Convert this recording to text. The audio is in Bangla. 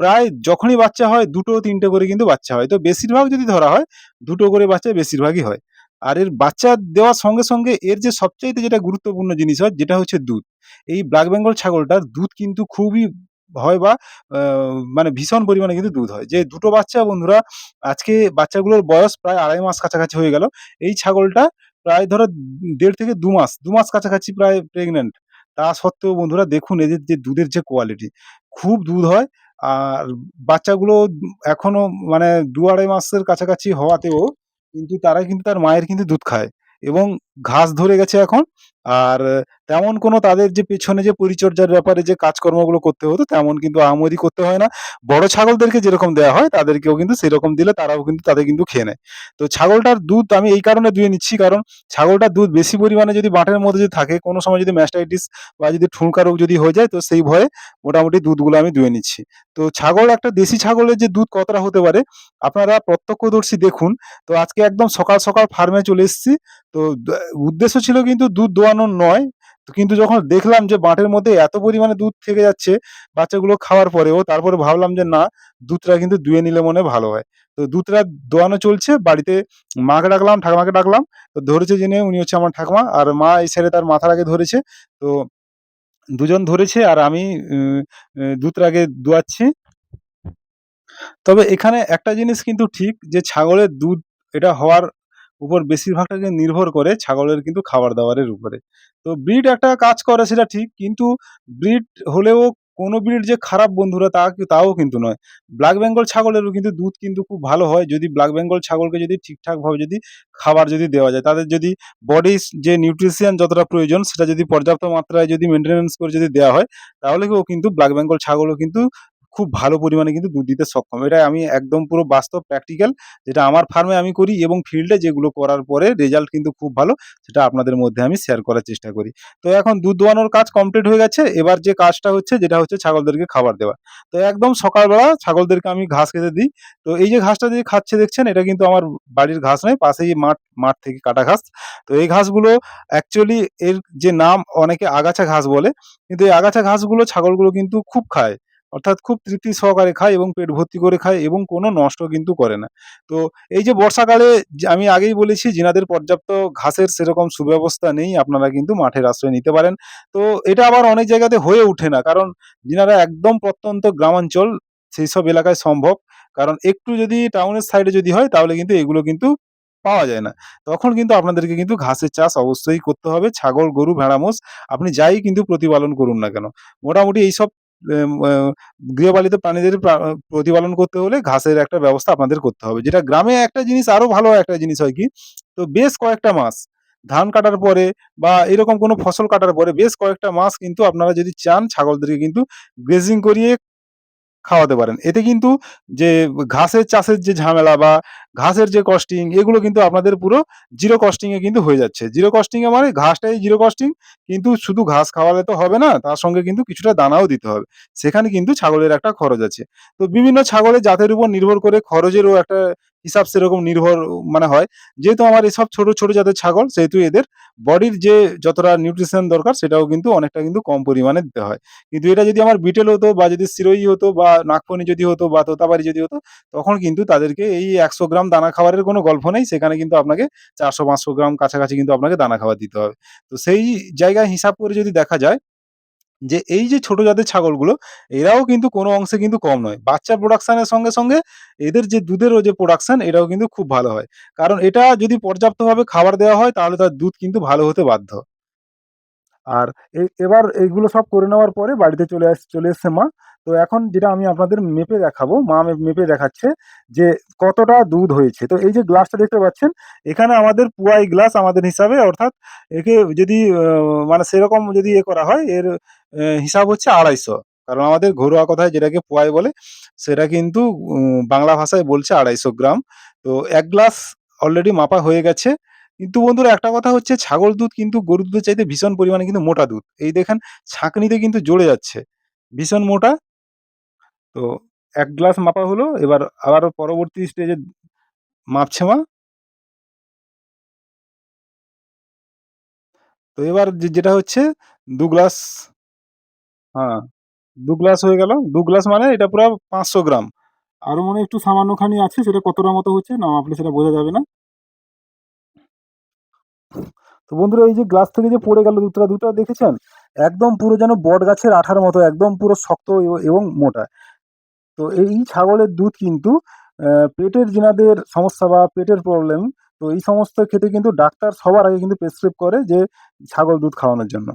প্রায় যখনই বাচ্চা হয়, দুটো তিনটে করে কিন্তু বাচ্চা হয়। তো বেশিরভাগ যদি ধরা হয়, দুটো করে বাচ্চা বেশিরভাগই হয়। আর এর বাচ্চা দেওয়ার সঙ্গে সঙ্গে এর যে সবচাইতে যেটা গুরুত্বপূর্ণ জিনিস হয়, যেটা হচ্ছে দুধ। এই ব্ল্যাক বেঙ্গল ছাগলটার দুধ কিন্তু খুবই হয় বা মানে ভীষণ পরিমাণে কিন্তু দুধ হয়। যে দুটো বাচ্চা, বন্ধুরা, আজকে বাচ্চাগুলোর বয়স প্রায় আড়াই মাস কাছাকাছি হয়ে গেল। এই ছাগলটা প্রায় ধরো দেড় থেকে দু মাস দু মাস কাছাকাছি প্রায় প্রেগনেন্ট তা সত্ত্বেও বন্ধুরা দেখুন এদের যে দুধের যে কোয়ালিটি খুব দুধ হয়। আর বাচ্চাগুলো এখনও মানে দু আড়াই মাসের কাছাকাছি হওয়াতেও কিন্তু তারা কিন্তু তার মায়ের কিন্তু দুধ খায় এবং ঘাস ধরে গেছে এখন। আর তেমন কোনো তাদের যে পেছনে যে পরিচর্যার ব্যাপারে যে কাজকর্মগুলো করতে হতো, তেমন কিন্তু আহামরি করতে হয় না। বড় ছাগলদেরকে যেরকম দেওয়া হয়, তাদেরকেও কিন্তু সেরকম দিলে তারাও কিন্তু, তাদের কিন্তু খেয়ে নেয়। তো ছাগলটার দুধ আমি এই কারণে দুয়ে নিচ্ছি, কারণ ছাগলটার দুধ বেশি পরিমাণে যদি বাটের মধ্যে যদি থাকে, কোনো সময় যদি ম্যাস্টাইটিস বা যদি ঠুনকা রোগ যদি হয়ে যায়, তো সেই ভয়ে মোটামুটি দুধগুলো আমি দুয়ে নিচ্ছি। তো ছাগল, একটা দেশি ছাগলের যে দুধ কতটা হতে পারে, আপনারা প্রত্যক্ষদর্শী দেখুন। তো আজকে একদম সকাল সকাল ফার্মে চলে এসেছি। তো উদ্দেশ্য ছিল কিন্তু দুধ দোয়ানোর নয়। কিন্তু যখন দেখলাম যে বাঁটের মধ্যে এত পরিমাণে দুধ থেকে যাচ্ছে বাচ্চাগুলো খাওয়ার পরেও তারপরে ভাবলাম যে না দুধটা কিন্তু দুয়ে নিলে মনে ভালো হয়। তো দুধটা দোয়ানো চলছে বাড়িতে মাকে ডাকলাম ঠাকুমাকে ডাকলাম। তো ধরেছে জেনে উনি হচ্ছে আমার ঠাকুমা। আর মা এই সাইডে তার মাথার আগে ধরেছে। তো দুজন ধরেছে আর আমি উম, উম, দুধটা আগে দোয়াচ্ছি। তবে এখানে একটা জিনিস কিন্তু ঠিক যে ছাগলের দুধ এটা হওয়ার উপর বেশিরভাগটাকে নির্ভর করে ছাগলের কিন্তু খাবার দাবারের উপরে। তো ব্রিড একটা কাজ করে সেটা ঠিক, কিন্তু ব্রিড হলেও কোনো ব্রিড যে খারাপ বন্ধুরা তা তাও কিন্তু নয়। ব্ল্যাক বেঙ্গল ছাগলেরও কিন্তু দুধ কিন্তু খুব ভালো হয়। যদি ব্ল্যাক বেঙ্গল ছাগলকে যদি ঠিকঠাকভাবে যদি খাবার যদি দেওয়া যায়, তাদের যদি বডি যে নিউট্রিশিয়ান যতটা প্রয়োজন, সেটা যদি পর্যাপ্ত মাত্রায় যদি মেনটেনেন্স করে যদি দেওয়া হয়, তাহলে ও কিন্তু ব্ল্যাক বেঙ্গল ছাগলও কিন্তু খুব ভালো পরিমাণে কিন্তু দুধ দিতে সক্ষম। এটা আমি একদম পুরো বাস্তব প্র্যাকটিক্যাল যেটা আমার ফার্মে আমি করি এবং ফিল্ডে যেগুলো করার পরে রেজাল্ট কিন্তু খুব ভালো, সেটা আপনাদের মধ্যে আমি শেয়ার করার চেষ্টা করি। তো এখন দুধ দোয়ানোর কাজ কমপ্লিট হয়ে গেছে। এবার যে কাজটা হচ্ছে, যেটা হচ্ছে ছাগলদেরকে খাবার দেওয়া। তো একদম সকালবেলা ছাগলদেরকে আমি ঘাস খেতে দিই। তো এই যে ঘাসটা যে খাচ্ছে দেখছেন, এটা কিন্তু আমার বাড়ির ঘাস নয়, পাশেই মাঠ মাঠ থেকে কাটা ঘাস। তো এই ঘাসগুলো অ্যাকচুয়ালি এর যে নাম অনেকে আগাছা ঘাস বলে, কিন্তু এই আগাছা ঘাসগুলো ছাগলগুলো কিন্তু খুব খায়। অর্থাৎ খুব তৃপ্তি সহকারে খায় এবং পেট ভর্তি করে খায় এবং কোনো নষ্ট কিন্তু করে না। তো এই যে বর্ষাকালে আমি আগেই বলেছি যিনাদের পর্যাপ্ত ঘাসের সেরকম সুব্যবস্থা নেই, আপনারা কিন্তু মাঠের আশ্রয় নিতে পারেন। তো এটা আবার অনেক জায়গাতে হয়ে ওঠে না, কারণ যিনারা একদম প্রত্যন্ত গ্রামাঞ্চল, সেই সব এলাকায় সম্ভব। কারণ একটু যদি টাউনের সাইডে যদি হয়, তাহলে কিন্তু এগুলো কিন্তু পাওয়া যায় না। তখন কিন্তু আপনাদেরকে কিন্তু ঘাসের চাষ অবশ্যই করতে হবে। ছাগল, গরু, ভেড়া, মোষ, আপনি যাই কিন্তু প্রতিপালন করুন না কেন। মোটামুটি এইসব গৃহপালিত প্রাণীদের প্রা- প্রতিপালন করতে হলে ঘাসের একটা ব্যবস্থা আপনাদের করতে হবে। যেটা গ্রামে একটা জিনিস, আরও ভালো একটা জিনিস হয় কি? তো বেশ কয়েকটা মাস ধান কাটার পরে বা এরকম কোনো ফসল কাটার পরে বেশ কয়েকটা মাস কিন্তু আপনারা যদি চান ছাগলদেরকে কিন্তু গ্রেজিং করিয়ে খাওয়াতে পারেন। এতে কিন্তু যে ঘাসের চাষের যে ঝামেলা বা ঘাসের যে কস্টিং এগুলো কিন্তু আপনাদের পুরো জিরো কস্টিং এ কিন্তু হয়ে যাচ্ছে। জিরো কস্টিং এ মানে ঘাসটাই জিরো কস্টিং কিন্তু শুধু ঘাস খাওয়ালে তো হবে না, তার সঙ্গে কিন্তু কিছুটা দানাও দিতে হবে। সেখানে কিন্তু ছাগলের একটা খরচ আছে। তো বিভিন্ন ছাগলের জাতের উপর নির্ভর করে খরচেরও একটা হিসাব সেরকম নির্ভর মানে হয়। যেহেতু আমার এসব ছোট ছোট জাতের ছাগল, সেহেতু এদের বডির যে যতটা নিউট্রিশন দরকার, সেটাও কিন্তু অনেকটা কিন্তু কম পরিমাণে দিতে হয়। কিন্তু এটা যদি আমার বিটেল হতো বা যদি সিরোই হতো বা নাগফনি যদি হতো বা তোতাবাড়ি যদি হতো, তখন কিন্তু তাদেরকে এই একশো গ্রাম দানা খাবারের কোনো গল্প নেই। সেখানে কিন্তু আপনাকে চারশো, পাঁচশো গ্রাম কাছাকাছি কিন্তু আপনাকে দানা খাবার দিতে হবে। তো সেই জায়গায় হিসাব করে যদি দেখা যায় যে এই যে ছোট জাতের ছাগলগুলো, এরাও কিন্তু কোনো অংশে কিন্তু কম নয়। বাচ্চা প্রোডাকশনের সঙ্গে সঙ্গে এদের যে দুধেরও যে প্রোডাকশন এটাও কিন্তু খুব ভালো হয়। কারণ এটা যদি পর্যাপ্তভাবে খাবার দেওয়া হয়, তাহলে তার দুধ কিন্তু ভালো হতে বাধ্য। আর এবার এইগুলো সব করে নেওয়ার পরে বাড়িতে চলে আস, চলে এসছে মা। তো এখন যেটা আমি আপনাদের মেপে দেখাবো, মা মেপে দেখাচ্ছে যে কতটা দুধ হয়েছে। তো এই যে গ্লাসটা দেখতে পাচ্ছেন, এখানে আমাদের পুয়াই গ্লাস আমাদের হিসাবে, অর্থাৎ একে যদি মানে সেরকম যদি এ করা হয়, এর হিসাব হচ্ছে আড়াইশো। কারণ আমাদের ঘরোয়া কথায় যেটাকে পোয়াই বলে, সেটা কিন্তু বাংলা ভাষায় বলছে আড়াইশো গ্রাম। তো এক গ্লাস অলরেডি মাপা হয়ে গেছে। কিন্তু বন্ধুরা একটা কথা হচ্ছে, ছাগল দুধ কিন্তু গরুর দুধের চাইতে ভীষণ পরিমাণে কিন্তু মোটা দুধ। এই দেখেন, ছাঁকনিতে কিন্তু জ্বলে যাচ্ছে। ভীষণ মোটা তো এক গ্লাস মাপা হলো, এবার আবার পরবর্তী স্টেজে মাপছে মা। তো এবার যেটা হচ্ছে, দু গ্লাস হ্যাঁ দু গ্লাস হয়ে গেল। দু গ্লাস মানে এটা পুরো পাঁচশো গ্রাম। আরও মনে একটু সামান্যখানি আছে, সেটা কতটা মতো হচ্ছে না মাপলে সেটা বোঝা যাবে না। তো বন্ধুরা, এই যে গ্লাস থেকে যে পড়ে গেল দুধটা দুধটা দেখেছেন? একদম পুরো যেন বট গাছের আঠার মতো, একদম পুরো শক্ত এবং মোটা। তো এই ছাগলের দুধ কিন্তু পেটের জিনাদের সমস্যা বা পেটের প্রবলেম তো এই সমস্ত ক্ষেত্রে কিন্তু ডাক্তার সবার আগে কিন্তু প্রেসক্রাইব করে যে ছাগল দুধ খাওয়ানোর জন্য।